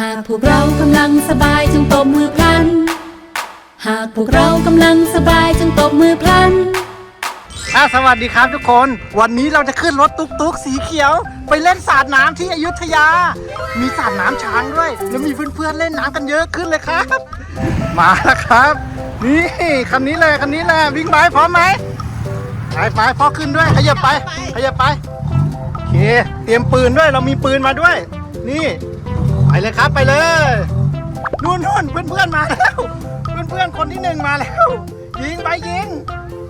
หากพวกเรากำลังสบายจงตบมือพลัน หากพวกเรากำลังสบายจงตบมือพลัน อะสวัสดีครับทุกคน วันนี้เราจะขึ้นรถตุ๊กตุ๊กสีเขียว ไปเล่นสาดน้ำที่อยุธยา มีสาดน้ำช้างด้วย แล้วมีเพื่อนๆเล่นน้ำกันเยอะขึ้นเลยครับ มาแล้วครับ นี่คันนี้เลยคันนี้เลยวิ่งไปพร้อมไหมไปไปพอขึ้นด้วยขยับไปขยับไปโอเคเตรียมปืนด้วยเรามีปืนมาด้วย นี่ ไปเลยครับไปเลยนู่นนู่นเพื่อนๆมาแล้ว เพื่อนๆคนที่หนึ่งมาแล้ว ยิงไปยิง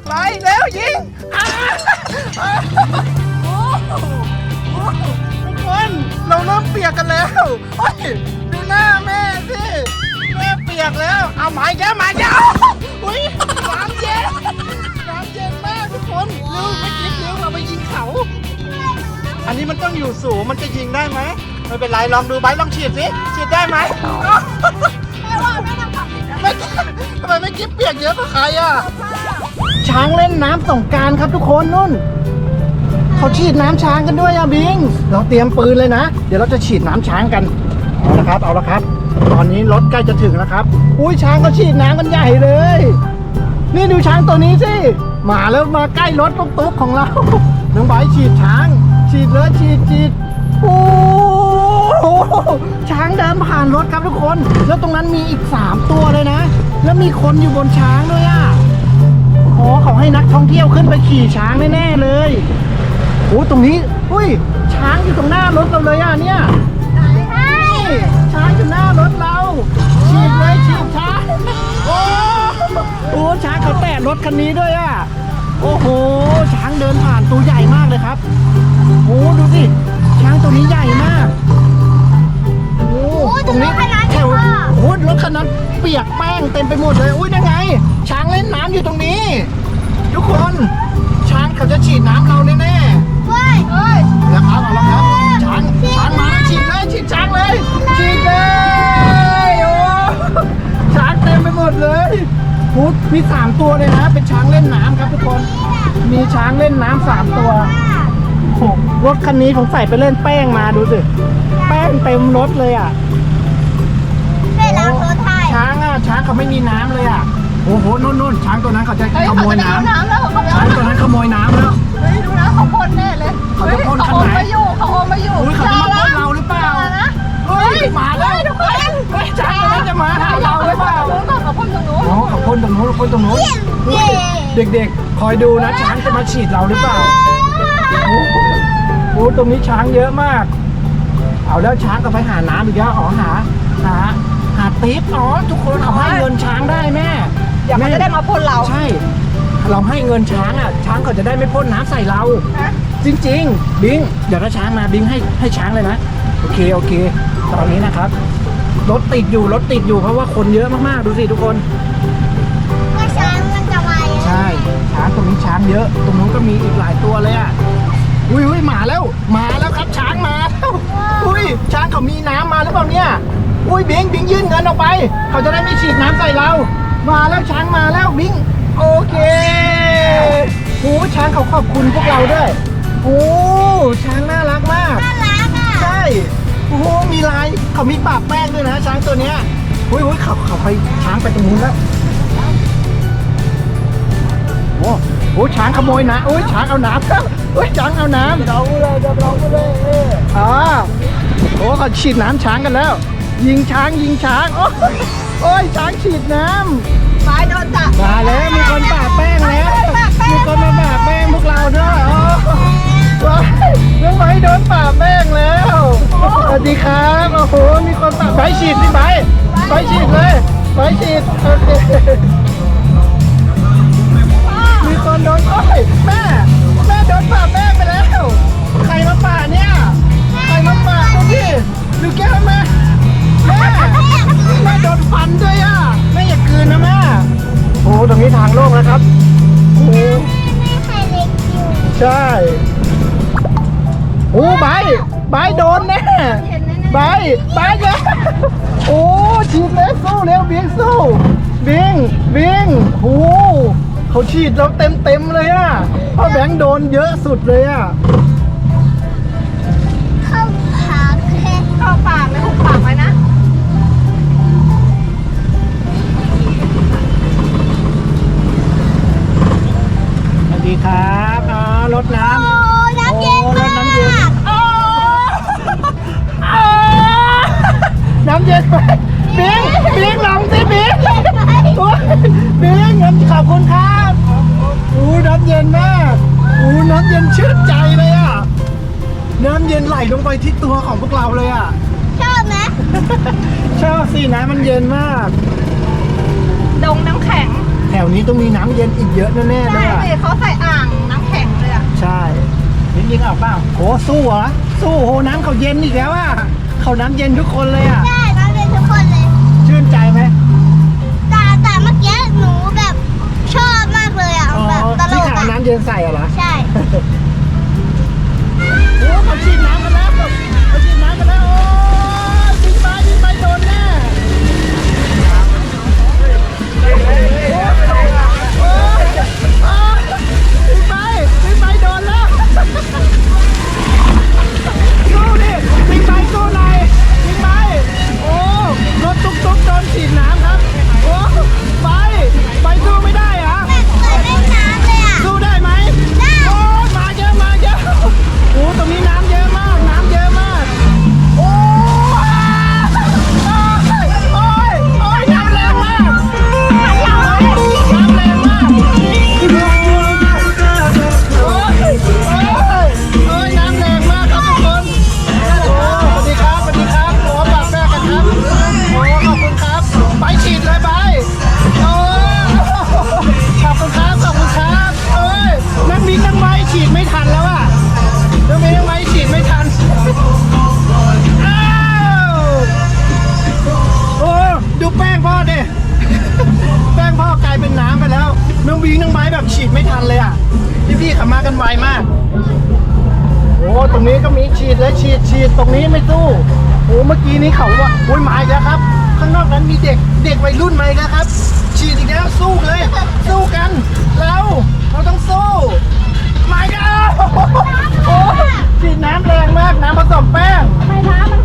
ไปแล้วยิงอ่าอ่าโอ้โหทุกคนเราเริ่มเปียกกันแล้วเฮ้ยดูหน้าแม่สิแม่เปียกแล้ว เอาไม้แก้วไม้แก้อุ้ยน้ำเย็นน้ำเย็นมากทุกคนเร็วไปกินเร็วเราไปยิงเขา อันนี้มันต้องอยู่สูงมันจะยิงได้ไหม ไม่เป็นไรลองดูไบร์ทลองฉีดสิฉีดได้ไหมไม่ทำไมไม่กิ๊บเปียกเยอะกว่าใครอะช้างเล่นน้ำสงกรารครับทุกคนนุ่นเขาฉีดน้ำช้างกันด้วยอะบิง เราเตรียมปืนเลยนะ เดี๋ยวเราจะฉีดน้ำช้างกันเอาละครับ เอาละครับ ตอนนี้รถใกล้จะถึงแล้วครับ อุ้ยช้างเขาฉีดน้ำกันใหญ่เลย นี่ดูช้างตัวนี้สิมาแล้วมาใกล้รถตุ๊กๆของเราน้องไบร์ทฉีดช้าง ฉีดเลยฉีดฉีด โอ้โหช้างเดินผ่านรถครับทุกคน แล้วตรงนั้นมีอีก 3 ตัวเลยนะ แล้วมีคนอยู่บนช้างด้วยอะอ๋อเขาให้นักท่องเที่ยวขึ้นไปขี่ช้างแน่ๆเลยโอ้ตรงนี้อุ้ย ช้างอยู่ตรงหน้ารถเราเลยอะเนี่ยนี่ช้างอยู่หน้ารถเราฉีดเลยฉีดช้างโอ้โหช้างเขาแตะรถคันนี้ด้วยอะโอ้โห ช้างเดินผ่านตัวใหญ่มากเลยครับโอ้ดูสิช้างตัวนี้ใหญ่มาก มไปหมดเลย อุ้ยนั่นไง ช้างเล่นน้ำอยู่ตรงนี้ ทุกคน ช้างเขาจะฉีดน้ำเราแน่ๆแล้วครับเอาละครับ ช้าง ช้างมาฉีดเลยฉีดช้างเลย ฉีดเลย โอ้ ช้างเต็มไปหมดเลยพูดมีสามตัวเลยนะ เป็นช้างเล่นน้ำครับทุกคน มีช้างเล่นน้ำสามตัว โอ้โหรถคันนี้ผมใส่ไปเล่นแป้งมาดูสิ แป้งเต็มรถเลยอะ ช้างอะช้างเขาไม่มีน้ำเลยอะโอ้โหนู่นนู่นช้างตัวนั้นเขาจะขโมยน้ำน้ำแล้วเขาช้างตัวนั้นขโมยน้ำแล้วเฮ้ยดูนะเขาพ่นแน่เลยเขาจะพ่นเขาคันโอไหนมมาอยู่เขาโอมมาอยู่อุ้ยเขาจะมาพ่นเราหรือเปล่านะเฮ้ยมาแล้วเฮ้ยช้างตัวนั้นจะมาหาเราหรือเปล่าเขาพ่นตรงนู้นอ๋อเขาพ่นตรงนู้นพ่นตรงนู้นเฮ้ยเด็กๆ คอยดูนะช้างจะมาฉีดเราหรือเปล่าโอ้โหโอ้ตรงนี้ช้างเยอะมาก เอาแล้วช้างก็ไปหาน้ำอีกแล้วอ๋อหาหาหาติ๊บอ๋อทุกคนเขาให้เงินช้างได้แม่เดี๋ยวมันจะได้มาพ่นเรา ใช่ เราให้เงินช้างอะ ช้างเขาจะได้ไม่พ่นน้ำใส่เราจริง ๆ บิงเดี๋ยวถ้าช้างมาบิงให้ให้ช้างเลยนะ โอเคโอเค ตอนนี้นะครับ รถติดอยู่รถติดอยู่เพราะว่าคนเยอะมากๆ ดูสิทุกคนใช่ช้างตรงนี้ช้างเยอะตรงนู้นก็มีอีกหลายตัวเลยอะอุ้ยอุ้ยมาแล้วมาแล้วครับช้างมาแล้วอุ้ยช้างเขามีน้ำมาหรือเปล่าเนี่ย อุ้ยบิงบิงยื่นเงินออกไป เขาจะได้ไม่ฉีดน้ำใส่เรา มาแล้วช้างมาแล้วบิงโอเคโอ้ช้างเขาขอบคุณพวกเราด้วยโอ้ช้างน่ารักมากใช่โอ้โหมีลายเขามีปากแป้งด้วยนะ ช้างตัวเนี้ยอุ้ยอุ้ยเขาเขาไปช้างไปตรงนู้นแล้วโอ้โหช้างขโมยนะโอ้ยช้างเอาน้ำครับโอ้ยช้างเอาน้ำเราเลยเราเลยอ๋อโอ้เขาฉีดน้ำช้างกันแล้ว ยิงช้างยิงช้างโอ้ยโอ้ยช้างฉีดน้ไปโดนจับำมาแล้วมีคนปาแป้งแล้วมีคนมาปาแป้งพวกเราด้วยโอ้ว้ายน้องไบร์ทโดนปาแป้งแล้วสวัสดีครับโอ้โหมีคนปาใบร์ทฉีดสิใบร์ทใบร์ทฉีดเลยใบร์ทฉีดโอเค บายโดนแน่บายบายเยอะโอ้ฉีดแล้วสู้เร็วบิงสู้บิงบิงหูเขาฉีดเราเต็มเต็มเลยอะพ่อแบงค์โดนเยอะสุดเลยอะเขาปากข้าปากเลหุปากไว้นะสวัสดีครับรถน้ำโอ้น้ำเย็นมาก น้ำเย็นไปบิงบิงลองสิบิงโอ้ยบิงน้ำขอบคุณครับอู้น้ำเย็นมากอู้น้ำเย็นชื่นใจเลยอะน้ำเย็นไหลลงไปที่ตัวของพวกเราเลยอะชอบไหมชอบสินะมันเย็นมาก ดงน้ำแข็ง แถวนี้ต้องมีน้ำเย็นอีกเยอะแน่ๆเลยใช่ะเลยเขาใส่อ่างน้ำแข็งเลยอะใช่ยิงยิงเอาเปล่าโหสู้เหรอสู้โหน้ำเขาเย็นอีกแล้วอะเขาน้ำเย็นทุกคนเลยอะ เยินใส่เหรอ ใช่ โอ้เขาฉีดน้ำกั บฉีดไม่ทันเลยอะ พี่ๆขับมากันไวมาก โอ้ตรงนี้ก็มีฉีดและฉีดฉีดตรงนี้ไม่ตู้โอ้เมื่อกี้นี้เขาว่าโอ้ยหมาอีกแล้วครับ ข้างนอกนั้นมีเด็กเด็กวัยรุ่นมหม่กแครับ ฉีดอีกแล้วสู้เลย สู้กันเราเราต้องสู้หมาอีกแโอ้ฉีดน้ำแรงมากน้ำผสมแป้ง ทำไมน้ำมัน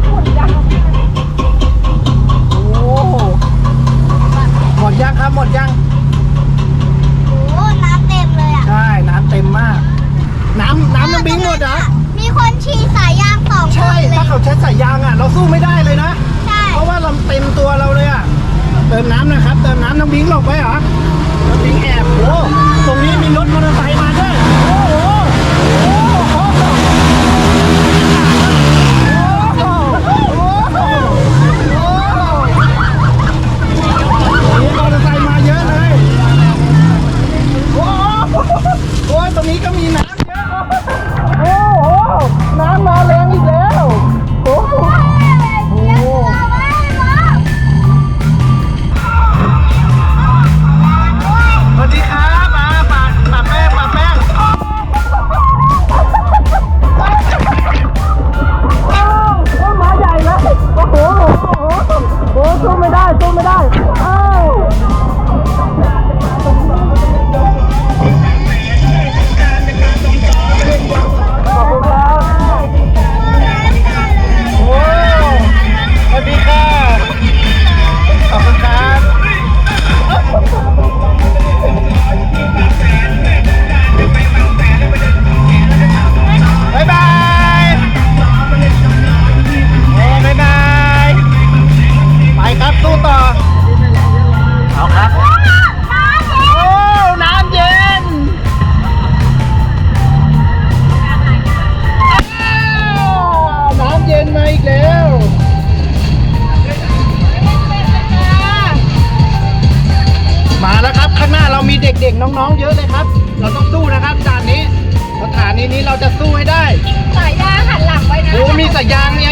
แต่ยางย